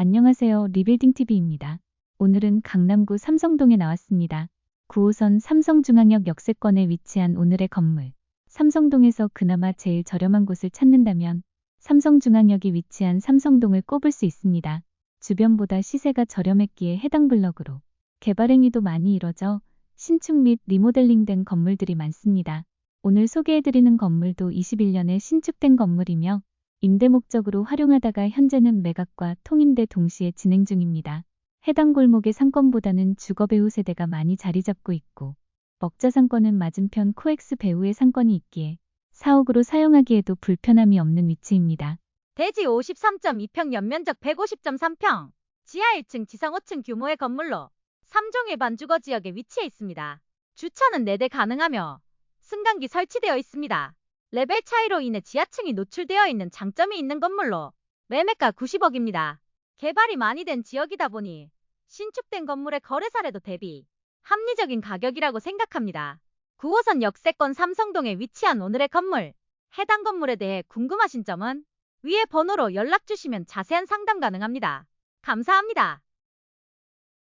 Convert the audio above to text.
안녕하세요. 리빌딩TV입니다. 오늘은 강남구 삼성동에 나왔습니다. 9호선 삼성중앙역 역세권에 위치한 오늘의 건물. 삼성동에서 그나마 제일 저렴한 곳을 찾는다면 삼성중앙역이 위치한 삼성동을 꼽을 수 있습니다. 주변보다 시세가 저렴했기에 해당 블럭으로 개발 행위도 많이 이뤄져 신축 및 리모델링된 건물들이 많습니다. 오늘 소개해드리는 건물도 21년에 신축된 건물이며 임대 목적으로 활용하다가 현재는 매각과 통임대 동시에 진행 중입니다. 해당 골목의 상권보다는 주거 배우 세대가 많이 자리 잡고 있고 먹자 상권은 맞은편 코엑스 배우의 상권이 있기에 사옥으로 사용하기에도 불편함이 없는 위치입니다. 대지 53.2평 연면적 150.3평, 지하 1층 지상 5층 규모의 건물로 3종의 반주거 지역에 위치해 있습니다. 주차는 4대 가능하며 승강기 설치되어 있습니다. 레벨 차이로 인해 지하층이 노출되어 있는 장점이 있는 건물로 매매가 90억입니다. 개발이 많이 된 지역이다 보니 신축된 건물의 거래 사례도 대비 합리적인 가격이라고 생각합니다. 9호선 역세권 삼성동에 위치한 오늘의 건물, 해당 건물에 대해 궁금하신 점은 위에 번호로 연락 주시면 자세한 상담 가능합니다. 감사합니다.